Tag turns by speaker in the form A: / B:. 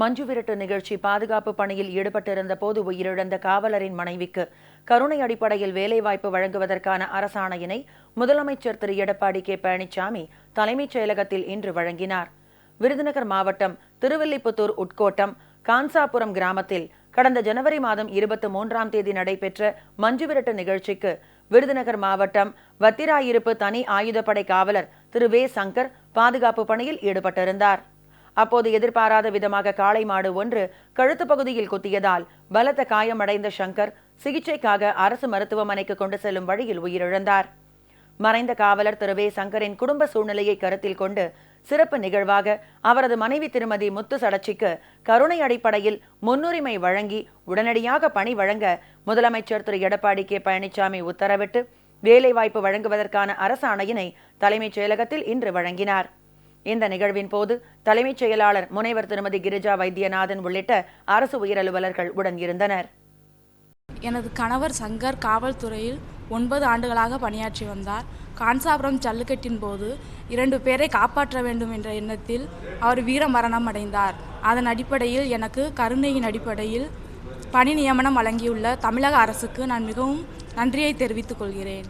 A: மஞ்சு விரட்டு நிகழ்ச்சி பாதுகாப்பு பணியில் ஈடுபட்டிருந்த போது உயிரிழந்த காவலரின் மனைவிக்கு கருணை அடிப்படையில் வேலைவாய்ப்பு வழங்குவதற்கான அரசாணையினை முதலமைச்சர் திரு. எடப்பாடி கே. பழனிசாமி தலைமைச் செயலகத்தில் இன்று வழங்கினார். விருதுநகர் மாவட்டம் திருவில்லிபுத்தூர் உட்கோட்டம் கான்சாபுரம் கிராமத்தில் கடந்த ஜனவரி மாதம் இருபத்தி மூன்றாம் தேதி நடைபெற்ற மஞ்சு விரட்டு நிகழ்ச்சிக்கு விருதுநகர் மாவட்டம் வத்திராயிருப்பு தனி ஆயுதப்படை காவலர் திரு. வே. சங்கர் பாதுகாப்பு பணியில் ஈடுபட்டிருந்தார். அப்போது எதிர்பாராத விதமாக காளை மாடு ஒன்று கழுத்து பகுதியில் குத்தியதால் பலத்த காயமடைந்த சங்கர் சிகிச்சைக்காக அரசு மருத்துவமனைக்கு கொண்டு செல்லும் வழியில் உயிரிழந்தார். மறைந்த காவலர் திரு வே சங்கரின் குடும்ப சூழ்நிலையை கருத்தில் கொண்டு சிறப்பு நிகழ்வாக அவரது மனைவி திருமதி முத்து சடச்சிக்கு கருணை அடிப்படையில் முன்னுரிமை வழங்கி உடனடியாக பணி வழங்க முதலமைச்சர் திரு. எடப்பாடி கே. பழனிசாமி உத்தரவிட்டு வேலைவாய்ப்பு வழங்குவதற்கான அரசாணையினை தலைமைச் செயலகத்தில் இன்று வழங்கினார். இந்த நிகழ்வின் போது தலைமைச் செயலாளர் முனைவர் திருமதி கிரிஜா வைத்தியநாதன் உள்ளிட்ட அரசு உயரலுவலர்கள் உடன் இருந்தனர்.
B: எனது கணவர் சங்கர் காவல்துறையில் ஒன்பது ஆண்டுகளாக பணியாற்றி வந்தார். கான்சாபுரம் ஜல்லிக்கட்டின் போது இரண்டு பேரை காப்பாற்ற வேண்டும் என்ற எண்ணத்தில் அவர் வீர மரணம் அடைந்தார். அதன் அடிப்படையில் எனக்கு கருணையின் அடிப்படையில் பணி நியமனம் வழங்கியுள்ள தமிழக அரசுக்கு நான் மிகவும் நன்றியை தெரிவித்துக் கொள்கிறேன்.